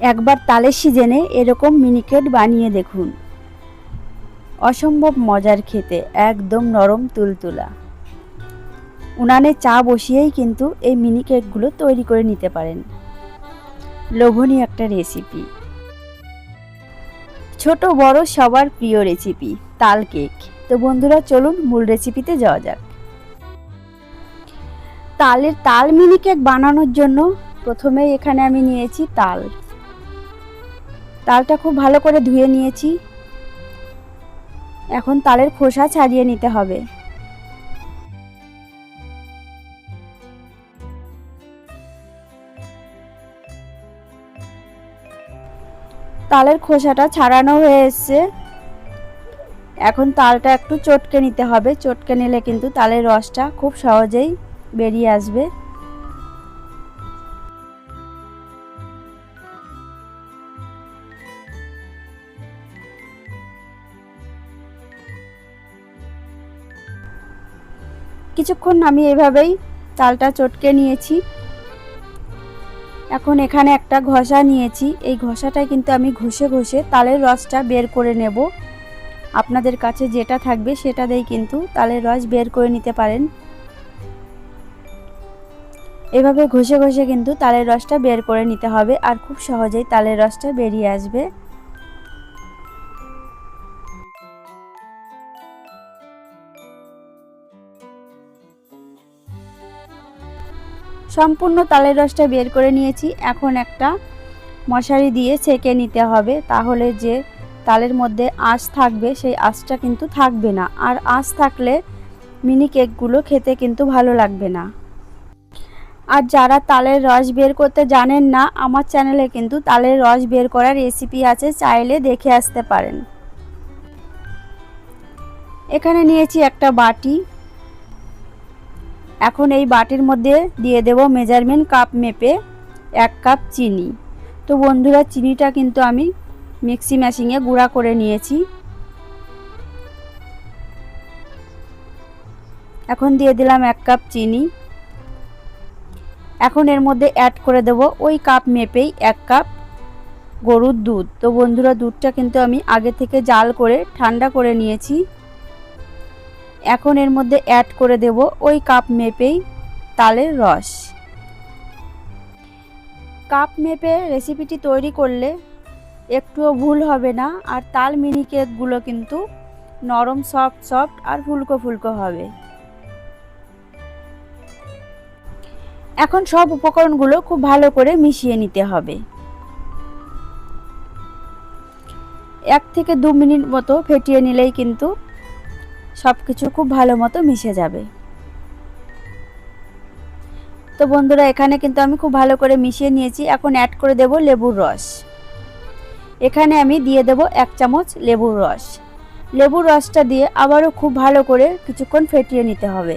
একবার তালের সিজনে এরকম মিনিকেট বানিয়ে দেখুন। অসম্ভব মজার খেতে, একদম নরম তুলতুলা। উনানে চা বসিয়েই কিন্তু এই মিনি কেকগুলো তৈরি করে নিতে পারেন। লোভনীয় একটা রেসিপি। ছোট, বড়, সবার প্রিয় রেসিপি, তাল কেক। তো বন্ধুরা, চলুন মূল রেসিপিতে যাওয়া যাক। তালের তাল মিনি কেক বানানোর জন্য প্রথমে এখানে আমি নিয়েছি তাল। তালটা খুব ভালো করে ধুয়ে নিয়েছি। এখন তালের খোসা ছাড়িয়ে নিতে হবে। তালের খোসাটা ছাড়ানো হয়ে এসছে। এখন তালটা একটু চটকে নিতে হবে। চটকে নিলে কিন্তু তালের রসটা খুব সহজেই বেরিয়ে আসবে। কিছুক্ষণ আমি এভাবেই তালটা চটকে নিয়েছি। এখন এখানে একটা ঘষা নিয়েছি। এই ঘষাটায় কিন্তু আমি ঘষে ঘষে তালের রসটা বের করে নেব। আপনাদের কাছে যেটা থাকবে সেটা দিয়েই কিন্তু তালের রস বের করে নিতে পারেন। এভাবে ঘষে ঘষে কিন্তু তালের রসটা বের করে নিতে হবে আর খুব সহজেই তালের রসটা বেরিয়ে আসবে। সম্পূর্ণ তালের রসটা বের করে নিয়েছি। এখন একটা মশারি দিয়ে ছেঁকে নিতে হবে, তাহলে যে তালের মধ্যে আঁশ থাকবে, সেই আঁশটা কিন্তু থাকবে না। আর আঁশ থাকলে মিনি কেকগুলো খেতে কিন্তু ভালো লাগবে না। আর যারা তালের রস বের করতে জানেন না, আমার চ্যানেলে কিন্তু তালের রস বের করার রেসিপি আছে, চাইলে দেখে আসতে পারেন। এখানে নিয়েছি একটা বাটি। এখন এই বাটির মধ্যে দিয়ে দেব মেজারমেন্ট কাপ মেপে এক কাপ চিনি। তো বন্ধুরা, চিনিটা কিন্তু আমি মিক্সি মেশিনে গুঁড়া করে নিয়েছি। এখন দিয়ে দিলাম এক কাপ চিনি। এখন এর মধ্যে অ্যাড করে দেব ওই কাপ মেপেই এক কাপ গরুর দুধ। তো বন্ধুরা, দুধটা কিন্তু আমি আগে থেকে জাল করে, ঠান্ডা করে নিয়েছি। এখন এর মধ্যে অ্যাড করে দেব ওই কাপ মেপেই তালের রস। কাপ মেপে রেসিপিটি তৈরি করলে একটুও ভুল হবে না, আর তাল মিনি কেকগুলো কিন্তু নরম সফট সফট আর ফুলকো ফুলকো হবে। এখন সব উপকরণগুলো খুব ভালো করে মিশিয়ে নিতে হবে। এক থেকে দু মিনিট মতো ফেটিয়ে নিলেই কিন্তু সব কিছু খুব ভালো মতো মিশে যাবে। তো বন্ধুরা, এখানে কিন্তু আমি খুব ভালো করে মিশিয়ে নিয়েছি। এখন অ্যাড করে দেব লেবুর রস। এখানে আমি দিয়ে দেব এক চামচ লেবুর রস। লেবুর রসটা দিয়ে আবারও খুব ভালো করে কিছুক্ষণ ফেটিয়ে নিতে হবে।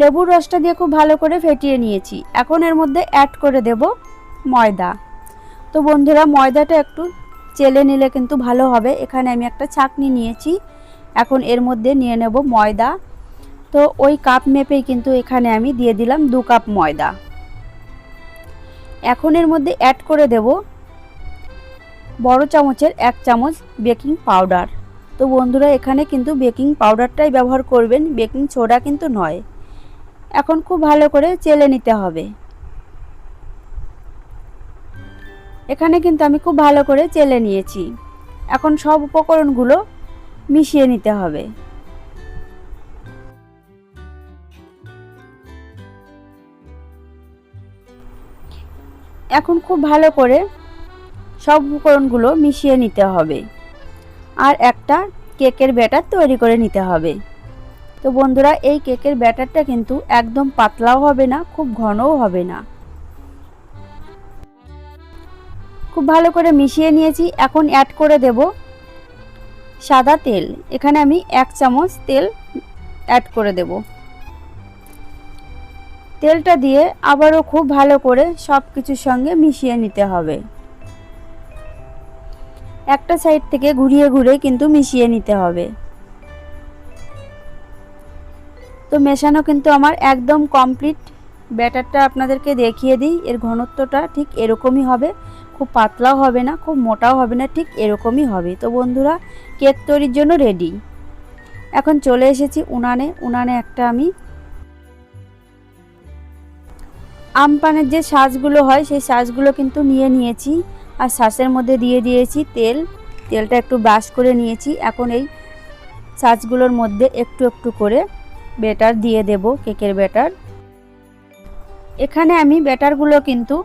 লেবুর রসটা দিয়ে খুব ভালো করে ফেটিয়ে নিয়েছি। এখন এর মধ্যে অ্যাড করে দেব ময়দা। তো বন্ধুরা, ময়দাটা একটু চেলে নিলে কিন্তু ভালো হবে। এখানে আমি একটা ছাকনি নিয়েছি। এখন এর মধ্যে নিয়ে নেব ময়দা। তো ওই কাপ মেপেই কিন্তু এখানে আমি দিয়ে দিলাম দু কাপ ময়দা। এখন এর মধ্যে অ্যাড করে দেব বড় চামচের এক চামচ বেকিং পাউডার তো বন্ধুরা, এখানে কিন্তু বেকিং পাউডারটাই ব্যবহার করবেন। বেকিং সোডা কিন্তু নয়। এখন খুব ভালো করে চেলে নিতে হবে। এখানে কিন্তু আমি খুব ভালো করে চেলে নিয়েছি। এখন সব উপকরণগুলো মিশিয়ে নিতে হবে। এখন খুব ভালো করে সব উপকরণগুলো মিশিয়ে নিতে হবে। আর একটা কেকের ব্যাটার তৈরি করে নিতে হবে। তো বন্ধুরা, এই কেকের ব্যাটারটা কিন্তু একদম পাতলাও হবে না, খুব ঘনও হবে না। খুব ভালো করে মিশিয়ে নিয়েছি। এখন অ্যাড করে দেব সাদা তেল। এখানে আমি এক চামচ তেল অ্যাড করে দেব। তেলটা দিয়ে আবারও খুব ভালো করে সব কিছুর সঙ্গে মিশিয়ে নিতে হবে। একটা সাইড থেকে ঘুরিয়ে ঘুরে কিন্তু মিশিয়ে নিতে হবে। তো মেশানো কিন্তু আমার একদম কমপ্লিট ব্যাটারটা আপনাদেরকে দেখিয়ে দিই। এর ঘনত্বটা ঠিক এরকমই হবে। খুব পাতলাও হবে না, খুব মোটাও হবে না, ঠিক এরকমই হবে। তো বন্ধুরা, কেক তৈরির জন্য রেডি এখন চলে এসেছি উনানে। উনানে একটা আমি আমপানের যে সাজগুলো হয়, সেই সাজগুলো কিন্তু নিয়ে নিয়েছি। আর শ্বাসের মধ্যে দিয়ে দিয়েছি তেল। তেলটা একটু ব্রাশ করে নিয়েছি। এখন এই সাজগুলোর মধ্যে একটু একটু করে বেটার দিয়ে দেব, কেকের ব্যাটার। এখানে আমি ব্যাটারগুলো কিন্তু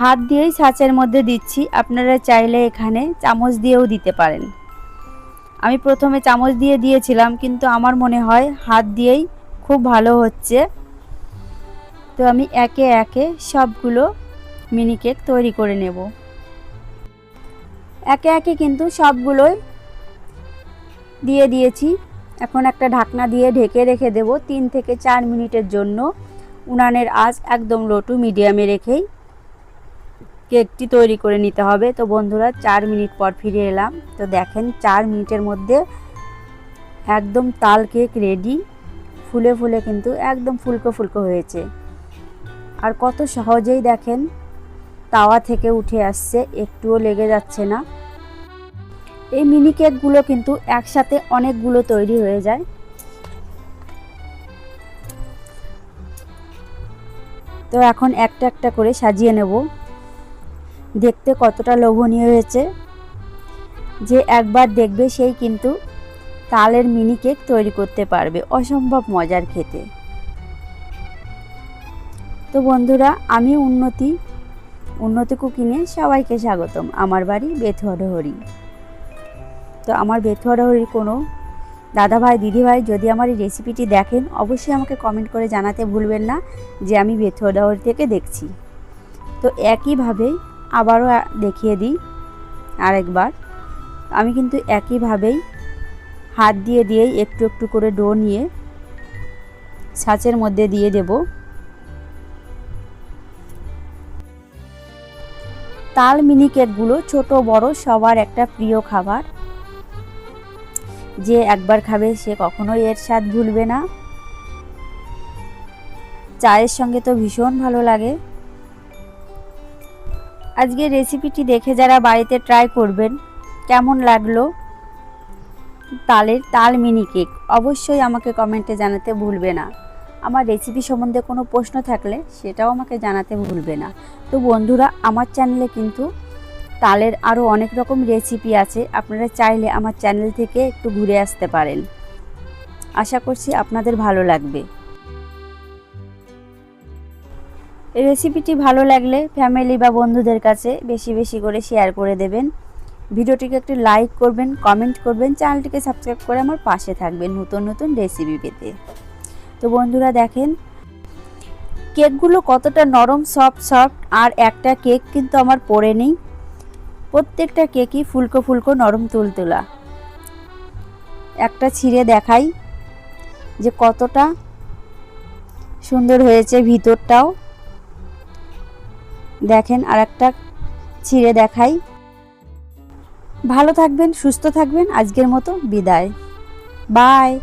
হাত দিয়েই ছাঁচের মধ্যে দিচ্ছি, আপনারা চাইলে এখানে চামচ দিয়েও দিতে পারেন। আমি প্রথমে চামচ দিয়ে দিয়েছিলাম, কিন্তু আমার মনে হয় হাত দিয়েই খুব ভালো হচ্ছে। তো আমি একে একে সবগুলো মিনি কেক তৈরি করে নেব। একে একে কিন্তু সবগুলোই দিয়ে দিয়েছি। এখন একটা ঢাকনা দিয়ে ঢেকে রেখে দেব তিন থেকে চার মিনিটের জন্য। উনানের আঁচ একদম লো মিডিয়ামে রেখেই কেকটি তৈরি করে নিতে হবে। তো বন্ধুরা, চার মিনিট পর ফিরে এলাম। তো দেখেন, চার মিনিটের মধ্যে একদম তাল কেক রেডি ফুলে ফুলে কিন্তু একদম ফুলকো ফুলকো হয়েছে। আর কত সহজেই দেখেন, তাওয়া থেকে উঠে আসছে, একটুও লেগে যাচ্ছে না। এই মিনি কেকগুলো কিন্তু একসাথে অনেকগুলো তৈরি হয়ে যায়। তো এখন একটা একটা করে সাজিয়ে নেব। দেখতে কতটা লোভনীয় হয়েছে। যে একবার দেখবে সেই কিন্তু তালের মিনি কেক তৈরি করতে পারবে, অসম্ভব মজার খেতে। তো বন্ধুরা, আমি উন্নতি উন্নতি কুকিংয়ে সবাইকে স্বাগতম। আমার বাড়ি বেথুয়াডহরি তো আমার বেথুয়াডহরির কোনো দাদাভাই, দিদিভাই যদি আমার এই রেসিপিটি দেখেন, অবশ্যই আমাকে কমেন্ট করে জানাতে ভুলবেন না যে আমি বেথুয়াডহরি থেকে দেখছি। তো একইভাবেই আবারও দেখিয়ে দিই আরেকবার। আমি কিন্তু একইভাবেই হাত দিয়ে দিয়েই একটু একটু করে ডো নিয়ে ছাঁচের মধ্যে দিয়ে দেব। তাল মিনি কেকগুলো ছোট, বড় সবার একটা প্রিয় খাবার। যে একবার খাবে সে কখনোই এর স্বাদ ভুলবে না। চায়ের সঙ্গে তো ভীষণ ভালো লাগে। আজকে রেসিপিটি দেখে যারা বাড়িতে ট্রাই করবেন, কেমন লাগল? তালের তাল মিনি কেক অবশ্যই আমাকে কমেন্টে জানাতে ভুলবে না। আমার রেসিপি সম্বন্ধে কোনো প্রশ্ন থাকলে সেটাও আমাকে জানাতে ভুলবে না। তো বন্ধুরা, আমার চ্যানেলে কিন্তু তালের আরও অনেক রকম রেসিপি আছে। আপনারা চাইলে আমার চ্যানেল থেকে একটু ঘুরে আসতে পারেন। আশা করছি আপনাদের ভালো লাগবে। রেসিপিটি ভালো লাগলে ফ্যামিলি বা বন্ধুদের কাছে বেশি বেশি করে শেয়ার করে দেবেন। ভিডিওটিকে একটু লাইক করবেন কমেন্ট করবেন চ্যানেলটিকে সাবস্ক্রাইব করে আমার পাশে থাকবেন নতুন নতুন রেসিপি পেতে। তো বন্ধুরা দেখেন কেকগুলো কতটা নরম সফট সফট আর একটা কেক কিন্তু আমার পড়ে নেই। প্রত্যেকটা কেকই ফুলকো ফুলকো নরম তুলতুলা। একটা ছিঁড়ে দেখাই যে কতটা সুন্দর হয়েছে ভিতরটাও। দেখেন আর একটা ছিঁড়ে দেখাই। ভালো থাকবেন সুস্থ থাকবেন আজকের মতো বিদায়। বাই।